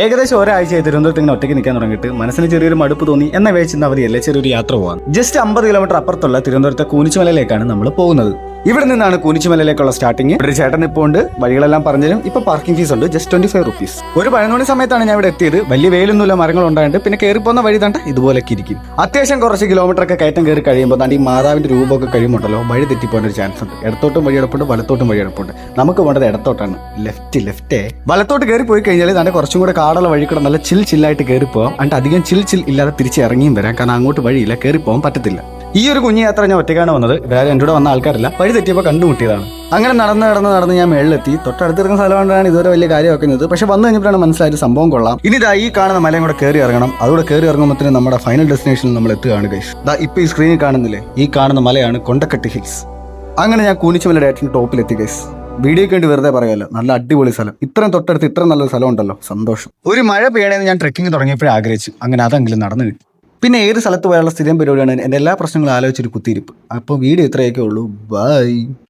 ഏകദേശം ഒരാഴ്ചയായി തിരുവനന്തപുരത്ത് ഇങ്ങനെ ഒറ്റയ്ക്ക് നിൽക്കാൻ തുടങ്ങിയിട്ട് മനസ്സിന് ചെറിയൊരു മടുപ്പ് തോന്നി. എന്ന വേച്ചിന്ന് അവധിയല്ലേ ചെറിയൊരു യാത്ര പോകാൻ ജസ്റ്റ് അമ്പത് കിലോമീറ്റർ അപ്പുറത്തുള്ള തിരുവനന്തപുരത്തെ കൂനിച്ചുമലയിലേക്കാണ് നമ്മൾ പോകുന്നത്. ഇവിടെ നിന്നാണ് കൂനിച്ചുമലയിലേക്കുള്ള സ്റ്റാർട്ടിങ് ഇവിടെ ഒരു ചേട്ടൻ ഇപ്പോൾ ഉണ്ട്. വഴികളെല്ലാം പറഞ്ഞുതരും. ഇപ്പൊ പാർക്കിംഗ് ഫീസ് ഉണ്ട്. ജസ്റ്റ് ട്വന്റി ഫൈവ് റുപ്പീസ് ഒരു പതിനൊന്ന് സമയത്താണ് ഞാൻ ഇവിടെ എത്തിയത്. വലിയ വെയിലൊന്നുമില്ല മരങ്ങൾ ഉണ്ടായിട്ട് പിന്നെ കയറി പോകുന്ന വഴി തണ്ട ഇതുപോലൊക്കെ ഇരിക്കും. അത്യാവശ്യം കുറച്ച് കിലോമീറ്റർ ഒക്കെ കയറ്റം കയറി കഴിയുമ്പോൾ താണ്ട് ഈ മാതാവിന്റെ രൂപമൊക്കെ കഴിയുമ്പോണ്ടല്ലോ വഴി തെറ്റിപ്പോകാൻ ഒരു ചാൻസ് ഉണ്ട്. ഇടത്തോട്ടും വഴി എടുപ്പുണ്ട് വലത്തോട്ടും വഴി എടുപ്പുണ്ട്. നമുക്ക് വേണ്ടത് ഇടത്തോട്ടാണ്. ലെഫ്റ്റ് ലെഫ്റ്റേ വലത്തോട്ട് കയറി പോയി കഴിഞ്ഞാൽ തന്റെ കുറച്ചും കൂടെ കാടുള്ള വഴി കൂടെ നല്ല ചിൽ ചില്ലായിട്ട് കയറി പോകാം എന്നിട്ട് അധികം ചിൽ ചിൽ ഇല്ലാതെ തിരിച്ച് ഇറങ്ങിയും വരാം. കാരണം അങ്ങോട്ട് വഴിയില്ല കയറി പോകാൻ പറ്റത്തില്ല. ഈ ഒരു കുഞ്ഞു യാത്ര ഞാൻ ഒറ്റയ്ക്കാണ് വന്നത്. വേറെ എന്റെ കൂടെ വന്ന ആൾക്കാരില്ല. വഴി തെറ്റിയപ്പോൾ കണ്ടുമുട്ടിയതാണ് അങ്ങനെ നടന്ന് നടന്ന് നടന്ന് ഞാൻ മേളിലെത്തി. തൊട്ടടുത്തിരിക്കുന്ന സ്ഥലമാണ്ടാണ് ഇതുവരെ വലിയ കാര്യം വെക്കുന്നത് പക്ഷെ വന്നു കഴിഞ്ഞപ്പോഴാണ് മനസ്സിലായത് സംഭവം കൊള്ളാം. ഇനി ഇതാ ഈ കാണുന്ന മലയും കൂടെ കയറി ഇറങ്ങണം. അതുകൂടെ കയറി ഇറങ്ങുമ്പോൾ നമ്മുടെ ഫൈനൽ ഡെസ്റ്റിനേഷനിൽ നമ്മൾ എത്തുകയാണ് ഗൈസ് ദാ ഇപ്പോൾ ഈ സ്ക്രീനിൽ കാണുന്നില്ലേ? ഈ കാണുന്ന മലയാണ് കൊണ്ടക്കട്ടി ഹിൽസ് അങ്ങനെ ഞാൻ കൂനിച്ചുമലയുടെ ഏറ്റവും ടോപ്പിലെത്തി ഗൈസ് വീഡിയോക്ക് വേണ്ടി വെറുതെ പറയാമല്ലോ നല്ല അടിപൊളി സ്ഥലം. ഇത്രയും തൊട്ടടുത്ത് ഇത്ര നല്ല സ്ഥലം ഉണ്ടല്ലോ. സന്തോഷം. ഒരു മഴ പെയ്യണമെന്ന് ഞാൻ ട്രെക്കിംഗ് തുടങ്ങിയപ്പോഴേ ആഗ്രഹിച്ചു. അങ്ങനെ അതെങ്കിലും നടന്നു കിട്ടി. പിന്നെ ഏത് സ്ഥലത്ത് പോയാലുള്ള സ്ഥിരം പരിപാടിയാണ്? എന്റെ എല്ലാ പ്രശ്നങ്ങളും ആലോചിച്ചൊരു കുത്തിയിരിപ്പ്. അപ്പോൾ വീഡിയോ ഇത്രയൊക്കെ ഉള്ളൂ. ബൈ